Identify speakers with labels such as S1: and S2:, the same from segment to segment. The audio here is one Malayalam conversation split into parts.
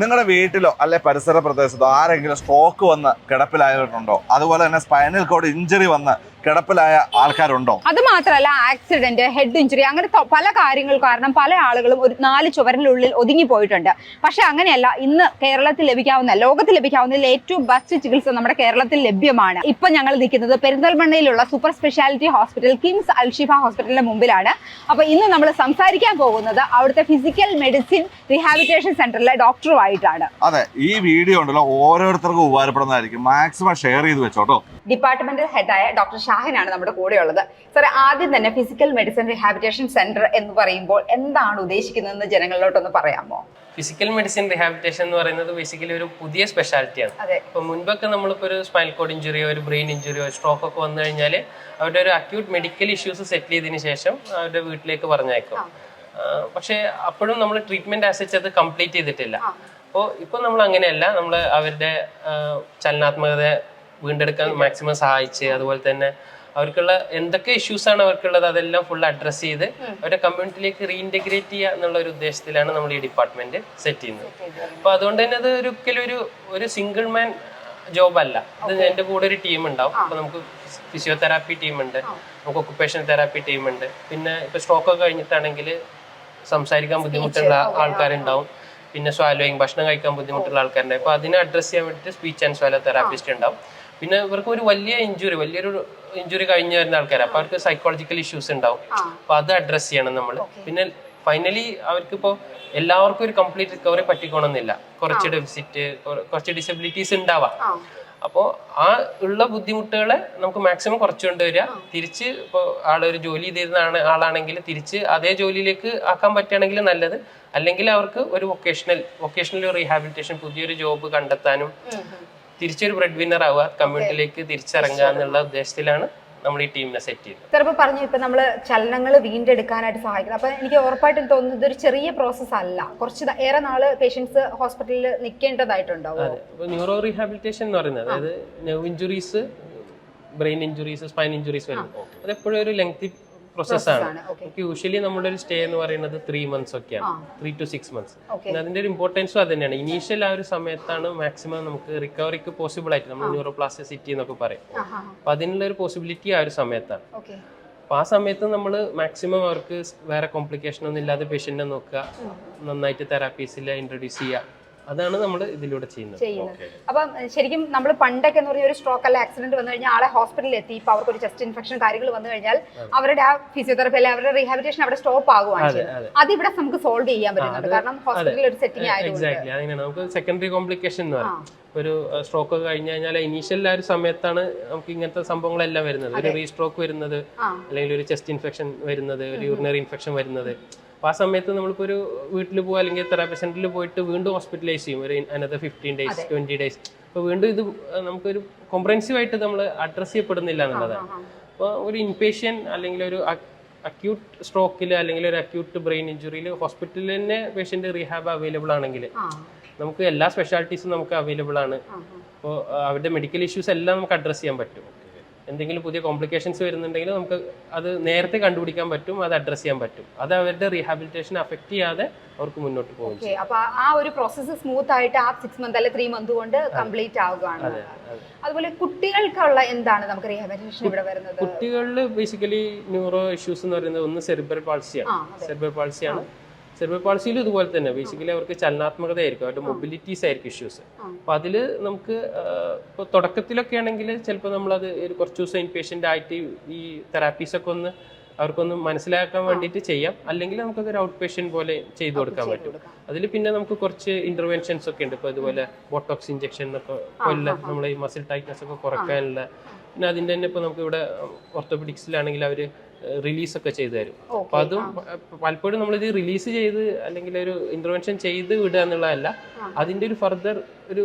S1: നിങ്ങളുടെ വീട്ടിലോ അല്ലെ പരിസര പ്രദേശത്തോ ആരെങ്കിലും സ്ട്രോക്ക് വന്ന് കിടപ്പിലായിട്ടുണ്ടോ? അതുപോലെ തന്നെ സ്പൈനൽ കോഡ് ഇഞ്ചറി വന്ന് കിടപ്പിലായ ആൾക്കാരുണ്ടോ?
S2: അത് മാത്രമല്ല ആക്സിഡന്റ് ഹെഡ് ഇഞ്ചുറി അങ്ങനെ പല കാര്യങ്ങൾ കാരണം പല ആളുകളും ഒരു നാല് ചുവരിനുള്ളിൽ ഒതുങ്ങി പോയിട്ടുണ്ട്. പക്ഷെ അങ്ങനെയല്ല ഇന്ന് കേരളത്തിൽ ലഭിക്കാവുന്ന ലോകത്തിൽ ലഭിക്കാവുന്ന ഏറ്റവും ബെസ്റ്റ് ചികിത്സ നമ്മുടെ കേരളത്തിൽ ലഭ്യമാണ്. ഇപ്പൊ ഞങ്ങൾ നിൽക്കുന്നത് പെരിന്തൽമണ്ണയിലുള്ള super speciality hospital KIMS Alshifa ഹോസ്പിറ്റലിന്റെ മുമ്പിലാണ്. അപ്പൊ ഇന്ന് നമ്മൾ സംസാരിക്കാൻ പോകുന്നത് അവിടുത്തെ ഫിസിക്കൽ മെഡിസിൻ റീഹാബിലിറ്റേഷൻ സെന്ററിലെ ഡോക്ടറുമായിട്ടാണ്.
S1: അതെ ഈ വീഡിയോ ഉണ്ടല്ലോ ഓരോരുത്തർക്കും ഉപകാരപ്പെടുന്നതായിരിക്കും. മാക്സിമം ഷെയർ ചെയ്ത് വെച്ചോട്ടോ
S2: ഡിപ്പാർട്ട്മെന്റൽ ഹെഡായ ഡോക്ടർ ഷാഹിനാണ് നമ്മുടെ കൂടെ ഉള്ളത് സാറെ ആദ്യം തന്നെ ഫിസിക്കൽ മെഡിസിൻ റിഹാബിറ്റേഷൻ സെന്റർ എന്ന് പറയുമ്പോൾ എന്താണ് ഉദ്ദേശിക്കുന്നതെന്ന് ജനങ്ങളിലോട്ടൊന്ന് പറയാമോ?
S3: ഫിസിക്കൽ മെഡിസിൻ റിഹാബിറ്റേഷൻ എന്ന് പറയുന്നത് ബേസിക്കലി ഒരു പുതിയ സ്പെഷ്യാലിറ്റിയാണ് ഇപ്പൊ മുൻപൊക്കെ നമ്മളിപ്പോ ഒരു സ്പൈൽ കോഡ് ഇഞ്ചുറിയോ ഒരു ബ്രെയിൻ ഇഞ്ചുറിയോ സ്ട്രോക്ക് ഒക്കെ വന്നു കഴിഞ്ഞാൽ അവരുടെ ഒരു അക്യൂട്ട് മെഡിക്കൽ ഇഷ്യൂസ് സെറ്റിൽ ചെയ്തതിനു ശേഷം അവരുടെ വീട്ടിലേക്ക് പറഞ്ഞേക്കും പക്ഷെ അപ്പോഴും നമ്മൾ ട്രീറ്റ്മെന്റ് ആസിച്ച് അത് കംപ്ലീറ്റ് ചെയ്തിട്ടില്ല. അപ്പോൾ ഇപ്പൊ നമ്മൾ അങ്ങനെയല്ല നമ്മൾ അവരുടെ ചലനാത്മകത വീണ്ടെടുക്കാൻ മാക്സിമം സഹായിച്ച് അതുപോലെ തന്നെ അവർക്കുള്ള എന്തൊക്കെ ഇഷ്യൂസ് ആണ് അവർക്കുള്ളത് അതെല്ലാം ഫുൾ അഡ്രസ്സ് ചെയ്ത് അവരുടെ കമ്മ്യൂണിറ്റിയിലേക്ക് റീഇന്റഗ്രേറ്റ് ചെയ്യുക എന്നുള്ള ഒരു ഉദ്ദേശത്തിലാണ് നമ്മൾ ഈ ഡിപ്പാർട്ട്മെന്റ് സെറ്റ് ചെയ്യുന്നത്. അപ്പൊ അതുകൊണ്ട് തന്നെ അത് ഒരിക്കലും ഒരു ഒരു സിംഗിൾ മാൻ ജോബ് അല്ല. ഇത് എന്റെ കൂടെ ഒരു ടീം ഉണ്ടാവും. അപ്പൊ നമുക്ക് ഫിസിയോതെറാപ്പി ടീം ഉണ്ട് നമുക്ക് ഒക്കുപേഷണൽ തെറാപ്പി ടീം ഉണ്ട്. പിന്നെ ഇപ്പൊ സ്ട്രോക്ക് ഒക്കെ കഴിഞ്ഞിട്ടാണെങ്കിൽ സംസാരിക്കാൻ ബുദ്ധിമുട്ടുള്ള ആൾക്കാരുണ്ടാവും. പിന്നെ സ്വാലോയിങ് ഭക്ഷണം കഴിക്കാൻ ബുദ്ധിമുട്ടുള്ള ആൾക്കാരുണ്ടാവും. അപ്പൊ അതിനെ അഡ്രസ്സ് ചെയ്യാൻ വേണ്ടിയിട്ട് സ്പീച്ച് ആൻഡ് സ്വാലോ തെറാപ്പിസ്റ്റ് ഉണ്ടാവും. പിന്നെ ഇവർക്ക് ഒരു വലിയ ഇഞ്ചുറി വലിയൊരു ഇഞ്ചുറി കഴിഞ്ഞു വരുന്ന ആൾക്കാർ അപ്പൊ അവർക്ക് സൈക്കോളജിക്കൽ ഇഷ്യൂസ് ഉണ്ടാവും. അപ്പൊ അത് അഡ്രസ് ചെയ്യണം നമ്മൾ പിന്നെ ഫൈനലി അവർക്ക് ഇപ്പോൾ എല്ലാവർക്കും ഒരു കംപ്ലീറ്റ് റിക്കവറി പറ്റിക്കണമെന്നില്ല കുറച്ച് ഡെഫിസിറ്റ് കുറച്ച് ഡിസബിലിറ്റീസ് ഉണ്ടാവാം. അപ്പോൾ ആ ഉള്ള ബുദ്ധിമുട്ടുകളെ നമുക്ക് മാക്സിമം കുറച്ചു കൊണ്ടുവരിക തിരിച്ച് ഇപ്പോൾ ആളൊരു ജോലി ചെയ്തിരുന്ന ആളാണെങ്കിൽ തിരിച്ച് അതേ ജോലിയിലേക്ക് ആക്കാൻ പറ്റുകയാണെങ്കിൽ നല്ലത്. അല്ലെങ്കിൽ അവർക്ക് ഒരു വൊക്കേഷണൽ വൊക്കേഷണൽ റീഹാബിലിറ്റേഷൻ പുതിയൊരു ജോബ് കണ്ടെത്താനും തിരിച്ചൊരു ബ്രെഡ് വിന്നർ ആവുക കമ്മ്യൂണിറ്റിയിലേക്ക് തിരിച്ചിറങ്ങുക എന്നുള്ള ഉദ്ദേശത്തിലാണ് നമ്മൾ ഈ ടീമിനെ സെറ്റ് ചെയ്തത്
S2: ചിലപ്പോൾ പറഞ്ഞു ഇപ്പൊ നമ്മൾ ചലനങ്ങൾ വീണ്ടെടുക്കാനായിട്ട് സഹായിക്കുന്നത്. അപ്പൊ എനിക്ക് ഉറപ്പായിട്ടും തോന്നുന്നത് ഇതൊരു ചെറിയ പ്രോസസ് അല്ല. കുറച്ച് ഏറെ നാൾ പേഷ്യൻസ് ഹോസ്പിറ്റലിൽ നിൽക്കേണ്ടതായിട്ടുണ്ടാവും
S3: ന്യൂറോ റീഹാബിലിറ്റേഷൻ എന്ന് പറയുന്നത് അതായത് nerve injuries brain injuries spine injuries വരുന്നത്. അതെപ്പോഴും ഒരു ലെങ്തി പ്രോസസ്സാണ് യൂഷ്വലി നമ്മുടെ ഒരു സ്റ്റേ എന്ന് പറയുന്നത് ത്രീ മന്ത്സ് ഒക്കെയാണ്. ത്രീ ടു സിക്സ് മന്ത്സ് അതിന്റെ ഒരു ഇമ്പോർട്ടൻസും അത് തന്നെയാണ് ഇനീഷ്യൽ ആ ഒരു സമയത്താണ് മാക്സിമം നമുക്ക് റിക്കവറിക്ക് പോസിബിൾ ആയിട്ട് നമ്മൾ ന്യൂറോപ്ലാസ്റ്റിസിറ്റി എന്നൊക്കെ പറയും. അപ്പൊ അതിനുള്ള ഒരു പോസിബിലിറ്റി ആ ഒരു സമയത്താണ്. അപ്പൊ ആ സമയത്ത് നമ്മൾ മാക്സിമം അവർക്ക് വേറെ കോംപ്ലിക്കേഷൻ ഒന്നും ഇല്ലാതെ പേഷ്യന്റിനെ നോക്കുക. നന്നായിട്ട് തെറാപ്പീസിൽ ഇൻട്രൊഡ്യൂസ് ചെയ്യുക. അതാണ് നമ്മൾ ഇതിലൂടെ ചെയ്യുന്നത്.
S2: ചെയ്യുന്നത്. അപ്പം ശരിക്കും നമ്മൾ പണ്ടൊക്കെ എന്ന് പറഞ്ഞ ഒരു സ്ട്രോക്ക് അല്ല ആക്സിഡന്റ് വന്നു കഴിഞ്ഞാൽ ആളെ ഹോസ്പിറ്റലിൽ എത്തി ഇപ്പൊ അവർക്ക് ഒരു ചെസ്റ്റ് ഇൻഫെക്ഷൻ കാര്യങ്ങൾ വന്നു കഴിഞ്ഞാൽ അവരുടെ ആ ഫിസിയോതെറപ്പി അല്ലെ അവരുടെ റീഹാബിലിറ്റേഷൻ അവിടെ സ്റ്റോപ്പ് ആകുവാണ്
S3: അതെ
S2: ഇവിടെ നമുക്ക് സോൾവ് ചെയ്യാൻ പറ്റുന്നുണ്ട്. കാരണം ഹോസ്പിറ്റലിൽ ഒരു സെറ്റിംഗ് ആയതുകൊണ്ട്.
S3: അങ്ങനെയാണ്. നമുക്ക് സെക്കൻഡറി കോംപ്ലിക്കേഷൻ എന്ന് പറയും. ഒരു സ്ട്രോക്ക് ഒക്കെ കഴിഞ്ഞ് കഴിഞ്ഞാൽ ഇനീഷ്യൽ ആ ഒരു സമയത്താണ് നമുക്ക് ഇങ്ങനത്തെ സംഭവങ്ങളെല്ലാം വരുന്നത്. ഒരു റീസ്ട്രോക്ക് വരുന്നത് അല്ലെങ്കിൽ ഒരു ചെസ്റ്റ് ഇൻഫെക്ഷൻ വരുന്നത് ഒരു യൂറിനറി ഇൻഫെക്ഷൻ വരുന്നത്. അപ്പൊ ആ സമയത്ത് നമ്മളിപ്പോ ഒരു വീട്ടിൽ പോകുക അല്ലെങ്കിൽ തെറാപ്പി സെന്ററിൽ പോയിട്ട് വീണ്ടും ഹോസ്പിറ്റലൈസ് ചെയ്യും. ഒരു another fifteen days twenty days അപ്പൊ വീണ്ടും ഇത് നമുക്കൊരു കോംപ്രഹെൻസീവ് ആയിട്ട് നമ്മൾ അഡ്രസ് ചെയ്യപ്പെടുന്നില്ല എന്നുള്ളതാണ്. അപ്പോൾ ഒരു ഇൻപേഷ്യൻ അല്ലെങ്കിൽ ഒരു അക്യൂട്ട് സ്ട്രോക്കിൽ അല്ലെങ്കിൽ ഒരു അക്യൂട്ട് ബ്രെയിൻ ഇഞ്ചുറിയിൽ ഹോസ്പിറ്റലിൽ തന്നെ പേഷ്യന്റ് റീഹാബ് അവൈലബിൾ ആണെങ്കിൽ നമുക്ക് എല്ലാ സ്പെഷ്യാലിറ്റീസും നമുക്ക് അവൈലബിൾ ആണ്. അപ്പോൾ അവരുടെ മെഡിക്കൽ ഇഷ്യൂസ് എല്ലാം നമുക്ക് അഡ്രസ് ചെയ്യാൻ പറ്റും. എന്തെങ്കിലും പുതിയ കോംപ്ലിക്കേഷൻസ് വരുന്നുണ്ടെങ്കിൽ നമുക്ക് അത് നേരത്തെ കണ്ടുപിടിക്കാൻ പറ്റും അത് അഡ്രസ് ചെയ്യാൻ പറ്റും. അത് അവരുടെ റീഹാബിലിറ്റേഷൻ അഫക്റ്റ് ചെയ്യാതെ അവർക്ക് മുന്നോട്ട് പോകും
S2: അപ്പൊ ആ ഒരു പ്രോസസ്സ് സ്മൂത്ത് ആയിട്ട് ആ സിക്സ് മന്ത് അല്ലെ ത്രീ മന്ത് കൊണ്ട് കംപ്ലീറ്റ് ആവുകയാണ്.
S3: അതെ അതെ.
S2: അതുപോലെ കുട്ടികൾക്കുള്ള എന്താണ് നമുക്ക് റീഹാബിലിറ്റേഷൻ ഇവിടെ വരുന്നത്?
S3: കുട്ടികളിൽ ബേസിക്കലി ന്യൂറോ ഇഷ്യൂസ് എന്ന് പറയുന്നത് ഒന്ന് സെറിബ്രൽ പാൾസിയാണ് സെറിബ്രൽ പാൾസിയാണ് സെറിബ്രൽ പാളിസിയിൽ ഇതുപോലെ തന്നെ. ബേസിക്കലി അവർക്ക് ചലനാത്മകത ആയിരിക്കും അവരുടെ മൊബിലിറ്റീസ് ആയിരിക്കും ഇഷ്യൂസ്. അപ്പൊ അതിൽ നമുക്ക് ഇപ്പോൾ തുടക്കത്തിലൊക്കെ ആണെങ്കിൽ ചിലപ്പോൾ നമ്മളത് ഒരു കുറച്ച് ദിവസം ഇൻപേഷ്യന്റ് ആയിട്ട് ഈ തെറാപ്പീസ് ഒക്കെ ഒന്ന് അവർക്കൊന്ന് മനസ്സിലാക്കാൻ വേണ്ടിയിട്ട് ചെയ്യാം. അല്ലെങ്കിൽ നമുക്കത് ഒരു ഔട്ട് പേഷ്യന്റ് പോലെ ചെയ്തു കൊടുക്കാൻ പറ്റും. അതിൽ പിന്നെ നമുക്ക് കുറച്ച് ഇന്റർവെൻഷൻസ് ഒക്കെ ഉണ്ട്. ഇപ്പോൾ ഇതുപോലെ ബോട്ടോക്സ് ഇഞ്ചക്ഷൻ എന്നൊക്കെ കൊല്ല നമ്മളെ ഈ മസിൽ ടൈറ്റ്നസ് ഒക്കെ കുറയ്ക്കാനുള്ള പിന്നെ അതിന്റെ തന്നെ ഇപ്പോൾ നമുക്ക് ഇവിടെ ഓർത്തോപെഡിക്സിലാണെങ്കിൽ അവർ റിലീസ് ഒക്കെ ചെയ്തു തരും അപ്പൊ അതും പലപ്പോഴും നമ്മളിത് റിലീസ് ചെയ്ത് അല്ലെങ്കിൽ ഒരു ഇന്റർവെൻഷൻ ചെയ്ത് വിടുക എന്നുള്ളതല്ല അതിന്റെ ഒരു ഫർദർ ഒരു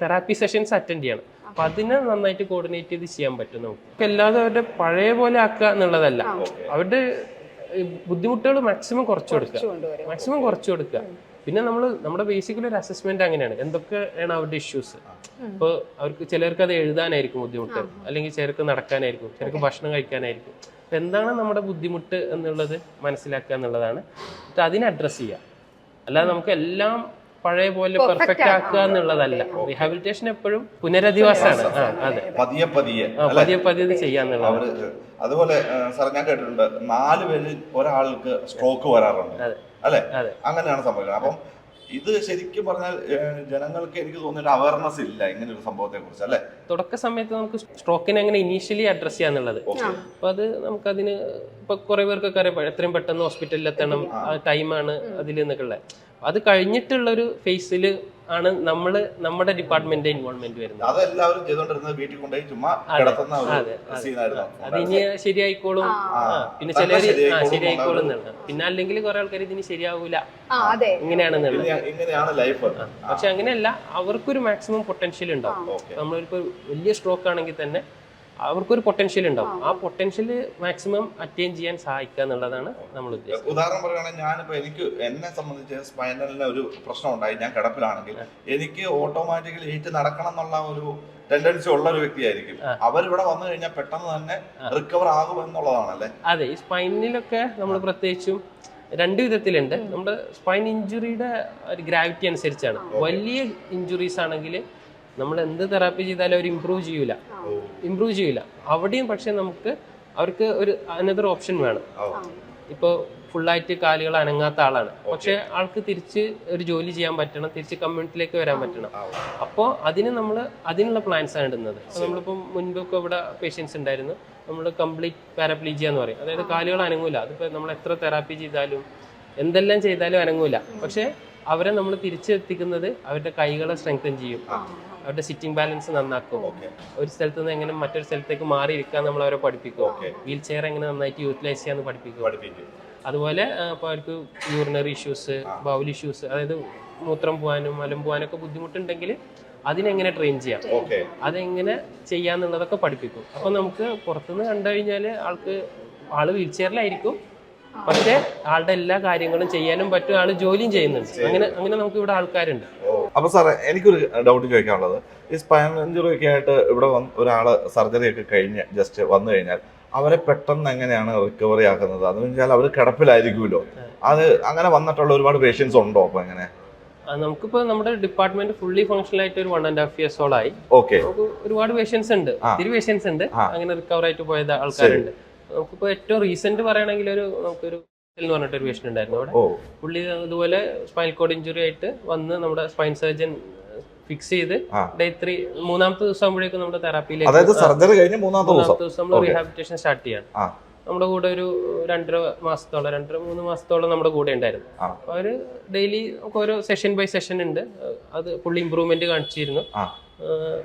S3: തെറാപ്പി സെഷൻസ് അറ്റൻഡ് ചെയ്യണം. അപ്പൊ അതിനെ നന്നായിട്ട് കോർഡിനേറ്റ് ചെയ്ത് ചെയ്യാൻ പറ്റും നമുക്ക്. അല്ലാതെ അവരുടെ പഴയ പോലെ ആക്കുക എന്നുള്ളതല്ല. അവരുടെ ബുദ്ധിമുട്ടുകൾ മാക്സിമം കുറച്ചു കൊടുക്കുക. മാക്സിമം കുറച്ചു കൊടുക്കുക. പിന്നെ നമ്മൾ നമ്മുടെ ബേസിക്കലി ഒരു അസസ്മെന്റ് അങ്ങനെയാണ്. എന്തൊക്കെയാണ് അവരുടെ ഇഷ്യൂസ് ഇപ്പോൾ അവർക്ക് ചിലർക്ക് അത് എഴുതാനായിരിക്കും ബുദ്ധിമുട്ട്. അല്ലെങ്കിൽ ചിലർക്ക് നടക്കാനായിരിക്കും ചിലർക്ക് ഭക്ഷണം കഴിക്കാനായിരിക്കും. അപ്പൊ എന്താണ് നമ്മുടെ ബുദ്ധിമുട്ട് എന്നുള്ളത് മനസ്സിലാക്കുക എന്നുള്ളതാണ്. എന്നിട്ട് അതിനെ അഡ്രസ്സ് ചെയ്യുക. അല്ലാതെ നമുക്ക് എല്ലാം പഴയ പോലെ പെർഫെക്റ്റ് ആക്കുക എന്നുള്ളതല്ല. റീഹാബിലിറ്റേഷൻ എപ്പോഴും പുനരധിവാസമാണ്. ആ അതെ.
S1: പതിയെ പതിയെ.
S3: ചെയ്യാന്നുള്ളത്.
S1: അതുപോലെ സാർ ഞാൻ കേട്ടിട്ടുണ്ട് നാല് പേരിൽ ഒരാൾക്ക് സ്ട്രോക്ക് വരാറുണ്ട്. അല്ലെ? അങ്ങനെയാണ് സംഭവിക്കുന്നത്. അപ്പം ഇത് ശരിക്കും പറഞ്ഞാൽ ജനങ്ങൾക്ക് എനിക്ക് തോന്നിയിട്ട് അവയർനെസ് ഇല്ല ഇങ്ങനെ ഒരു സംഭവത്തെ കുറിച്ച് അല്ലെ?
S3: തുടക്ക സമയത്ത് നമുക്ക് സ്ട്രോക്കിനെ അങ്ങനെ ഇനീഷ്യലി അഡ്രസ് ചെയ്യാന്നുള്ളത് അപ്പൊ അത് നമുക്കതിന് ഇപ്പൊ കുറെ പേർക്കൊക്കെ അറിയാം എത്രയും പെട്ടെന്ന് ഹോസ്പിറ്റലിൽ എത്തണം ആ. ടൈമാണ് അതിൽ നിന്നൊക്കെ ഉള്ളത്. അത് കഴിഞ്ഞിട്ടുള്ള ഒരു ഫേസിൽ ആണ് നമ്മൾ നമ്മുടെ ഡിപ്പാർട്ട്മെന്റ് ഇൻവോൾവ്മെന്റ് വരുന്നത്.
S1: അതെല്ലാവരും ചെയ്തോണ്ടിരുന്നത് വീട്ടിൽ കൊണ്ടുപോയി ചുമ്മാ കിടത്തുന്ന
S3: അതെ, ഇനി ശരിയായിക്കോളും. പിന്നെ
S1: ചില
S3: ചിലര്
S1: ശരിയായിക്കോളും
S3: പിന്നെ അല്ലെങ്കിൽ കുറെ ആൾക്കാർ ഇതിന് ശരിയാവൂല.
S2: ആ അതെ.
S3: ഇങ്ങനെയാണെന്നുള്ളത്
S1: ഇങ്ങനെയാണ് ലൈഫ്
S3: പക്ഷെ അങ്ങനെയല്ല അവർക്കൊരു മാക്സിമം പൊട്ടൻഷ്യൽ ഉണ്ടാവും. നമ്മളിപ്പോ വലിയ സ്ട്രോക്ക് ആണെങ്കിൽ തന്നെ അവർക്കൊരു പൊട്ടൻഷ്യൽ ഉണ്ടാവും. ആ. പൊട്ടൻഷ്യൽ മാക്സിമം അറ്റൈൻ ചെയ്യാൻ സഹായിക്കുക എന്നുള്ളതാണ് നമ്മൾ ഉദ്ദേശിക്കുന്നത്
S1: ഉദാഹരണം പറയുകയാണെങ്കിൽ ഞാനിപ്പോ എനിക്ക് എന്നെ സംബന്ധിച്ച് സ്പൈനലിന് ഒരു പ്രശ്നം ഉണ്ടായി ഞാൻ കിടപ്പിലാണെങ്കിൽ എനിക്ക് ഓട്ടോമാറ്റിക്കലി ഹീറ്റ് നടക്കണം എന്നുള്ള ഒരു ടെൻഡൻസി ഉള്ള ഒരു വ്യക്തിയായിരിക്കും. അവരിവിടെ വന്നു കഴിഞ്ഞാൽ പെട്ടെന്ന് തന്നെ റിക്കവർ ആകും എന്നുള്ളതാണല്ലേ?
S3: അതെ ഈ സ്പൈനിലൊക്കെ നമ്മൾ പ്രത്യേകിച്ചും രണ്ട് വിധത്തിലുണ്ട്. നമ്മുടെ സ്പൈൻ ഇഞ്ചുറിയുടെ ഒരു ഗ്രാവിറ്റി അനുസരിച്ചാണ്. വലിയ ഇഞ്ചുറീസ് ആണെങ്കിൽ നമ്മൾ എന്ത് തെറാപ്പി ചെയ്താലും അവർ ഇമ്പ്രൂവ് ചെയ്യൂല. ഇമ്പ്രൂവ് ചെയ്യൂല. അവിടെയും പക്ഷെ നമുക്ക് അവർക്ക് ഒരു അനദർ ഓപ്ഷൻ വേണം. ഇപ്പോൾ ഫുള്ളായിട്ട് കാലുകൾ അനങ്ങാത്ത ആളാണ്. പക്ഷെ ആൾക്ക് തിരിച്ച് ഒരു ജോലി ചെയ്യാൻ പറ്റണം. തിരിച്ച് കമ്മ്യൂണിറ്റിയിലേക്ക് വരാൻ പറ്റണം. അപ്പോൾ അതിന് നമ്മൾ അതിനുള്ള പ്ലാൻസ് ആണ് ഇടുന്നത്. അപ്പോൾ നമ്മളിപ്പം മുൻപൊക്കെ ഇവിടെ പേഷ്യൻസ് ഉണ്ടായിരുന്നു. നമ്മൾ കംപ്ലീറ്റ് പാരപ്ലീജിയ എന്ന് പറയും. അതായത് കാലുകൾ അനങ്ങൂല. അതിപ്പോൾ നമ്മൾ എത്ര തെറാപ്പി ചെയ്താലും എന്തെല്ലാം ചെയ്താലും അനങ്ങൂല. പക്ഷെ അവരെ നമ്മൾ തിരിച്ചെത്തിക്കുന്നത് അവരുടെ കൈകളെ സ്ട്രെങ്തൻ ചെയ്യും. അവരുടെ സിറ്റിംഗ് ബാലൻസ് നന്നാക്കും. ഒരു സ്ഥലത്ത് നിന്ന് എങ്ങനെ മറ്റൊരു സ്ഥലത്തേക്ക് മാറിയിരിക്കാൻ നമ്മൾ അവരെ പഠിപ്പിക്കും. വീൽ ചെയർ എങ്ങനെ നന്നായിട്ട് യൂട്ടിലൈസ് ചെയ്യാന്ന് പഠിപ്പിക്കും.
S1: പഠിപ്പിക്കും.
S3: അതുപോലെ ഇപ്പോൾ അവർക്ക് യൂറിനറി ഇഷ്യൂസ് ബൗൽ ഇഷ്യൂസ് അതായത് മൂത്രം പോകാനും മലം പോകാനും ഒക്കെ ബുദ്ധിമുട്ടുണ്ടെങ്കിൽ അതിനെങ്ങനെ ട്രെയിൻ ചെയ്യാം? അതെങ്ങനെ ചെയ്യാന്നുള്ളതൊക്കെ പഠിപ്പിക്കും. അപ്പൊ നമുക്ക് പുറത്തുനിന്ന് കണ്ടു കഴിഞ്ഞാൽ ആൾക്ക് ആൾ വീൽ ചെയറിലായിരിക്കും പക്ഷേ ആളുടെ എല്ലാ കാര്യങ്ങളും ചെയ്യാനും പറ്റും ആൾ ജോലിയും ചെയ്യുന്നുണ്ട്. അങ്ങനെ അങ്ങനെ നമുക്ക് ഇവിടെ ആൾക്കാരുണ്ട്.
S1: അപ്പൊ സാറേ എനിക്കൊരു ഡൗട്ട് ചോദിക്കാനുള്ളത്. ഈ സ്പൈനൽ ഇഞ്ചുറി ഒക്കെ ആയിട്ട് ഇവിടെ വന്ന് ഒരാൾ സർജറി ഒക്കെ കഴിഞ്ഞ് ജസ്റ്റ് വന്നു കഴിഞ്ഞാൽ അവരെ പെട്ടെന്ന് എങ്ങനെയാണ് റിക്കവറി ആക്കുന്നത്? അതെന്ന് വെച്ചാൽ അവർ കിടപ്പിലായിരിക്കുമല്ലോ. അത് അങ്ങനെ വന്നിട്ടുള്ള ഒരുപാട് പേഷ്യൻസ് ഉണ്ടോ അപ്പൊ എങ്ങനെ
S3: നമുക്കിപ്പോ നമ്മുടെ ഡിപ്പാർട്ട്മെന്റ് ഫുള്ളി ഫംഗ്ഷണൽ ആയിട്ട് ഒരു വൺ ആൻഡ് ഹാഫ് ഇയേഴ്സോളായി
S1: ഓക്കെ
S3: ഒരുപാട് പേഷ്യൻസ് ഉണ്ട്. ഒത്തിരി പേഷ്യൻസ് ഉണ്ട്. അങ്ങനെ റിക്കവർ ആയിട്ട് പോയത് ആൾക്കാരുണ്ട്. നമുക്കിപ്പോ ഏറ്റവും റീസെന്റ് പറയുകയാണെങ്കിൽ ഒരു നമുക്കൊരു എന്ന് പറഞ്ഞിട്ട് ഒരു പേഷ്യന്റ് ഉണ്ടായിരുന്നു അവിടെ. പുള്ളി അതുപോലെ സ്പൈനൽ കോഡ് ഇഞ്ചുറി ആയിട്ട് വന്ന് നമ്മുടെ സ്പൈൻ സർജൻ ഫിക്സ് ചെയ്ത് ഡേ ത്രീ മൂന്നാമത്തെ ദിവസം ആകുമ്പോഴേക്കും നമ്മുടെ തെറാപ്പിയിലേക്ക്
S1: അതായത് സർജറി കഴിഞ്ഞ് മൂന്നാമത്തെ ദിവസം.
S3: നമ്മൾ
S1: റീഹാബിറ്റേഷൻ
S3: റീഹാബിലിറ്റേഷൻ സ്റ്റാർട്ട് ചെയ്യാണ്. നമ്മുടെ കൂടെ ഒരു രണ്ടര മാസത്തോളം രണ്ടര മൂന്ന് മാസത്തോളം നമ്മുടെ കൂടെ ഉണ്ടായിരുന്നു. അവർ ഡെയിലി നമുക്ക് ഓരോ സെഷൻ ബൈ സെഷൻ ഉണ്ട്. അത് പുള്ളി ഇമ്പ്രൂവ്മെന്റ് കാണിച്ചിരുന്നു.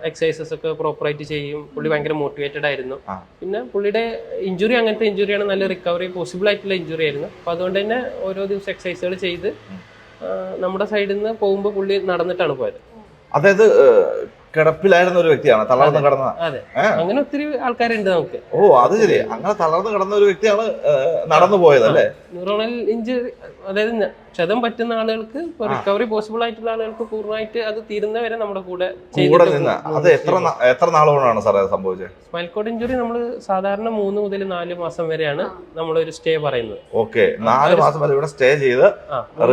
S3: എക്സസൈസസ് ഒക്കെ പ്രോപ്പറായിട്ട് ചെയ്യും. പുള്ളി ഭയങ്കര മോട്ടിവേറ്റഡ് ആയിരുന്നു. പിന്നെ പുള്ളിയുടെ ഇഞ്ചുറി അങ്ങനത്തെ ഇഞ്ചുറിയാണ് നല്ല റിക്കവറി പോസിബിൾ ആയിട്ടുള്ള ഇഞ്ചുറി ആയിരുന്നു. അപ്പൊ അതുകൊണ്ട് തന്നെ ഓരോ ദിവസം എക്സസൈസുകൾ ചെയ്ത് നമ്മുടെ സൈഡിൽ നിന്ന് പോകുമ്പോൾ പുള്ളി നടന്നിട്ടാണ് പോയത്.
S1: അതായത് കിടപ്പിലായിരുന്ന ഒരു വ്യക്തിയാണ് തളർന്ന് കിടന്ന?
S3: അങ്ങനെ ഒത്തിരി ആൾക്കാരുണ്ട് നമുക്ക്.
S1: ഓ അത് ശരി. അങ്ങനെ തളർന്ന് കിടന്ന ഒരു വ്യക്തിയാണ് നടന്നു പോയത് അല്ലേ?
S3: ന്യൂറോണൽ ഇഞ്ചുറി അതായത് ക്ഷതം പറ്റുന്ന ആളുകൾക്ക് റിക്കവറി പോസിബിൾ ആയിട്ടുള്ള ആളുകൾക്ക് പൂർണമായിട്ട് അത് തീരുന്നവരെ നമ്മുടെ കൂടെ
S1: കൂടെ നിന്ന്. അത് എത്ര എത്ര നാളുകൊണ്ടാണ് സാറേ അത് സംഭവിച്ചത്?
S3: സ്പൈനൽ കോഡ് ഇഞ്ചുറി നമ്മൾ സാധാരണ മൂന്ന് മുതൽ നാല് മാസം വരെയാണ് നമ്മൾ ഒരു സ്റ്റേ പറയുന്നത്.
S1: ഓക്കെ. നാല് മാസം വരെ ഇവിടെ സ്റ്റേ ചെയ്ത്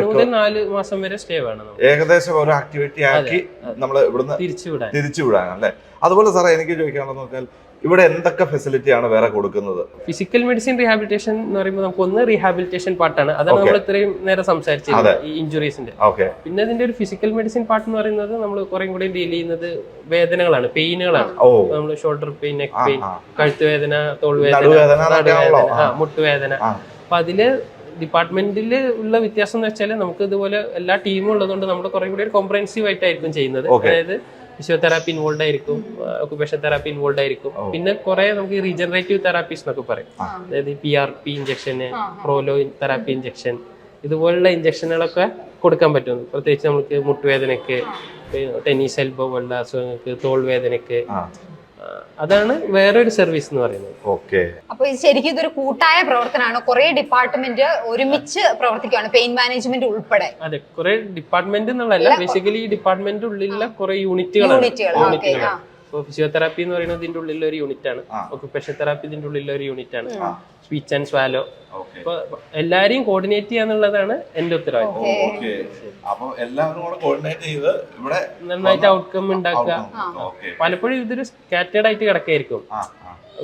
S3: മുതൽ നാല് മാസം വരെ സ്റ്റേ വേണം
S1: ഏകദേശം ഒരു ആക്ടിവിറ്റി ആക്കി നമ്മൾ ഇവിടുന്ന്
S3: തിരിച്ചുവിടാൻ.
S1: തിരിച്ചുവിടാൻ അല്ലേ? അതുപോലെ സാറേ എനിക്ക് ചോദിക്കാനുള്ളത് വെച്ചാൽ ഇവിടെ എന്തൊക്കെ ഫെസിലിറ്റിയാണ് വേറെ കൊടുക്കുന്നത്?
S3: ഫിസിക്കൽ മെഡിസിൻ റീഹാബിലിറ്റേഷൻ എന്ന് പറയുമ്പോൾ നമുക്ക് ഒന്ന് റീഹാബിലിറ്റേഷൻ പാർട്ടാണ് അതാണ് നമ്മൾ ഇത്രയും നേരം സംസാരിച്ചത് ഈ ഇഞ്ചുറീസിന്റെ പിന്നെ ഇതിന്റെ ഒരു ഫിസിക്കൽ മെഡിസിൻ പാർട്ട് എന്ന് പറയുന്നത് നമ്മൾ കുറേ കൂടി ഡീൽ ചെയ്യുന്നത് വേദനകളാണ് പെയിനുകളാണ് നമ്മൾ ഷോൾഡർ പെയിൻ നെക്ക് പെയിൻ കഴുത്ത് വേദന തോൾവേദന
S1: വേദന എന്നൊക്കെ വേദന
S3: ആ മുട്ടുവേദന. അപ്പൊ അതിൽ ഡിപ്പാർട്ട്മെന്റിൽ ഉള്ള വ്യത്യാസം എന്ന് വെച്ചാൽ നമുക്ക് ഇതുപോലെ എല്ലാ ടീമും ഉള്ളതുകൊണ്ട് നമ്മൾ കുറെ കൂടി ഒരു കോംപ്രഹെൻസീവ് ആയിട്ടായിരിക്കും ചെയ്യുന്നത്. അതായത് ഫിസിയോതെറാപ്പി ഇൻവോൾവ് ആയിരിക്കും ഒക്കുപേഷൻ തെറാപ്പി ഇൻവോൾവ് ആയിരിക്കും. പിന്നെ കുറെ നമുക്ക് റീജനറേറ്റീവ് തെറാപ്പീസ് എന്നൊക്കെ പറയും. അതായത് പി ആർ പി ഇഞ്ചക്ഷന് പ്രോലോ തെറാപ്പി ഇഞ്ചക്ഷൻ ഇതുപോലുള്ള ഇഞ്ചക്ഷനുകളൊക്കെ കൊടുക്കാൻ പറ്റും. പ്രത്യേകിച്ച് നമുക്ക് മുട്ടുവേദനയ്ക്ക് ടെന്നീസ് എൽബോ പോലുള്ള അസുഖങ്ങൾക്ക് തോൾ വേദനയ്ക്ക് അതാണ് വേറൊരു സർവീസ് എന്ന് പറയുന്നത്.
S1: ഓക്കെ.
S2: അപ്പൊ ഇത് ശരിക്കും ഇതൊരു കൂട്ടായ പ്രവർത്തനമാണ്. കുറെ ഡിപ്പാർട്ട്മെന്റ് ഒരുമിച്ച് പ്രവർത്തിക്കുകയാണ് പെയിൻ മാനേജ്മെന്റ് ഉൾപ്പെടെ.
S3: അതെ കുറെ ഡിപ്പാർട്ട്മെന്റ് എന്നുള്ളതല്ല ബേസിക്കലി ഈ ഡിപ്പാർട്ട്മെന്റ് ഉള്ളിലുള്ള കുറെ യൂണിറ്റുകളാണ്
S2: യൂണിറ്റുകൾ
S3: ഇപ്പോൾ ഫിസിയോതെറാപ്പി എന്ന് പറയുന്നത് ഇതിന്റെ ഉള്ളിൽ ഒരു യൂണിറ്റ് ആണ്.
S1: ഓക്കുപേഷൻ
S3: ഒക്കുപേഷൻ തെറാപ്പി ഇതിന്റെ ഉള്ളിൽ ഒരു യൂണിറ്റ് ആണ്. സ്പീച്ച് ആൻഡ് സ്വാലോ
S1: ഓക്കെ
S3: അപ്പൊ എല്ലാരെയും കോർഡിനേറ്റ് ചെയ്യാന്നുള്ളതാണ് എന്റെ ഉത്തരവാദിത്വം
S1: ഓക്കെ. അപ്പൊ എല്ലാവരും കൂടെ കോർഡിനേറ്റ് ചെയ്ത് ഇവിടെ
S3: നന്നായിട്ട് ഔട്ട്കം ഉണ്ടാക്കുക. പലപ്പോഴും ഇതൊരു സ്കാറ്റേഡ് ആയിട്ട് കിടക്കായിരിക്കും.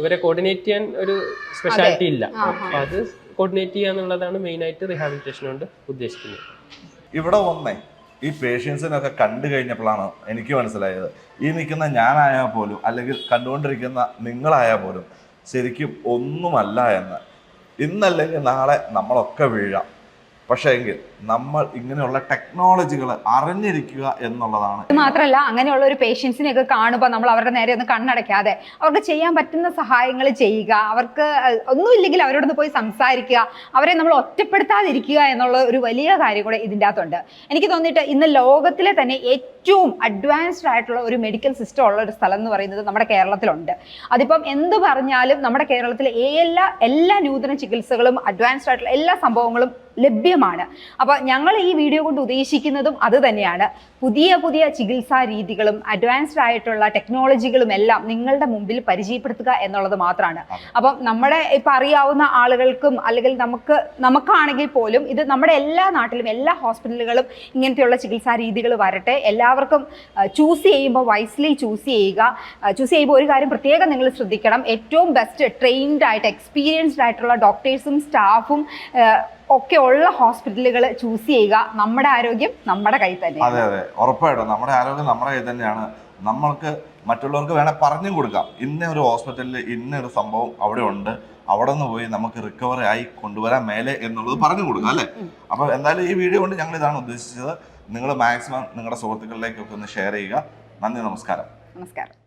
S3: ഇവരെ കോർഡിനേറ്റ് ചെയ്യാൻ ഒരു സ്പെഷ്യാലിറ്റി ഇല്ല. അപ്പൊ അത് കോർഡിനേറ്റ് ചെയ്യാന്നുള്ളതാണ് മെയിൻ ആയിട്ട് റിഹാബിലിറ്റേഷൻ കൊണ്ട് ഉദ്ദേശിക്കുന്നത്.
S1: ഇവിടെ വന്നേ. ഈ പേഷ്യൻസിനൊക്കെ കണ്ടു കഴിഞ്ഞപ്പോഴാണ് എനിക്ക് മനസ്സിലായത്. ഈ നിൽക്കുന്ന ഞാനായാൽ പോലും അല്ലെങ്കിൽ കണ്ടുകൊണ്ടിരിക്കുന്ന നിങ്ങളായാൽ പോലും ശരിക്കും ഒന്നുമല്ല എന്ന്. ഇന്നല്ലെങ്കിൽ നാളെ നമ്മളൊക്കെ വീഴാം. പക്ഷേ എങ്കിൽ നമ്മൾ ഇങ്ങനെയുള്ള ടെക്നോളജികൾ അറിഞ്ഞിരിക്കുക എന്നുള്ളതാണ്.
S2: ഇത് മാത്രമല്ല അങ്ങനെയുള്ള ഒരു പേഷ്യൻസിനെയൊക്കെ കാണുമ്പോൾ നമ്മൾ അവരുടെ നേരെ ഒന്ന് കണ്ണടയ്ക്കാതെ അവർക്ക് ചെയ്യാൻ പറ്റുന്ന സഹായങ്ങൾ ചെയ്യുക അവർക്ക് ഒന്നുമില്ലെങ്കിൽ അവരോടൊന്ന് പോയി സംസാരിക്കുക അവരെ നമ്മൾ ഒറ്റപ്പെടുത്താതിരിക്കുക എന്നുള്ള ഒരു വലിയ കാര്യം കൂടെ ഇതിന്റെ അകത്തുണ്ട്. എനിക്ക് തോന്നിയിട്ട് ഇന്ന് ലോകത്തിലെ തന്നെ ഏറ്റവും അഡ്വാൻസ്ഡ് ആയിട്ടുള്ള ഒരു മെഡിക്കൽ സിസ്റ്റം ഉള്ള ഒരു സ്ഥലം എന്ന് പറയുന്നത് നമ്മുടെ കേരളത്തിലുണ്ട്. അതിപ്പം എന്ത് പറഞ്ഞാലും നമ്മുടെ കേരളത്തിലെ എല്ലാ എല്ലാ നൂതന ചികിത്സകളും അഡ്വാൻസ്ഡ് ആയിട്ടുള്ള എല്ലാ സംഭവങ്ങളും ലഭ്യമാണ്. അപ്പോൾ ഞങ്ങൾ ഈ വീഡിയോ കൊണ്ട് ഉദ്ദേശിക്കുന്നതും അത് തന്നെയാണ്. പുതിയ പുതിയ ചികിത്സാ രീതികളും അഡ്വാൻസ്ഡ് ആയിട്ടുള്ള ടെക്നോളജികളും എല്ലാം നിങ്ങളുടെ മുമ്പിൽ പരിചയപ്പെടുത്തുക എന്നുള്ളത് മാത്രമാണ്. അപ്പം നമ്മുടെ ഇപ്പം അറിയാവുന്ന ആളുകൾക്കും അല്ലെങ്കിൽ നമുക്ക് നമുക്കാണെങ്കിൽ പോലും ഇത് നമ്മുടെ എല്ലാ നാട്ടിലും എല്ലാ ഹോസ്പിറ്റലുകളും ഇങ്ങനത്തെയുള്ള ചികിത്സാ രീതികൾ വരട്ടെ. എല്ലാവർക്കും ചൂസ് ചെയ്യുമ്പോൾ വൈസ്ലി ചൂസ് ചെയ്യുക. ചൂസ് ചെയ്യുമ്പോൾ ഒരു കാര്യം പ്രത്യേകം നിങ്ങൾ ശ്രദ്ധിക്കണം. ഏറ്റവും ബെസ്റ്റ് ട്രെയിൻഡ് ആയിട്ട് എക്സ്പീരിയൻസ്ഡ് ആയിട്ടുള്ള ഡോക്ടേഴ്സും സ്റ്റാഫും ഒക്കെ ഉള്ള ഹോസ്പിറ്റലുകൾ ചൂസ് ചെയ്യുക നമ്മുടെ ആരോഗ്യം നമ്മുടെ കയ്യിൽ തന്നെ
S1: അതെ അതെ. ഉറപ്പായിട്ടും. നമ്മുടെ ആരോഗ്യം നമ്മുടെ കയ്യിൽ തന്നെയാണ്. നമ്മൾക്ക് മറ്റുള്ളവർക്ക് വേണേൽ പറഞ്ഞു കൊടുക്കാം. ഇന്ന ഒരു ഹോസ്പിറ്റലിൽ ഇന്ന ഒരു സംഭവം അവിടെ ഉണ്ട്. അവിടെ നിന്ന് പോയി നമുക്ക് റിക്കവറി ആയി കൊണ്ടുവരാൻ മേലെ എന്നുള്ളത് പറഞ്ഞു കൊടുക്കാം അല്ലേ? അപ്പോൾ എന്തായാലും ഈ വീഡിയോ കൊണ്ട് ഞങ്ങൾ ഇതാണ് ഉദ്ദേശിച്ചത്. നിങ്ങൾ മാക്സിമം നിങ്ങളുടെ സുഹൃത്തുക്കളിലേക്കൊക്കെ ഒന്ന് ഷെയർ ചെയ്യുക. നന്ദി നമസ്കാരം.
S2: നമസ്കാരം.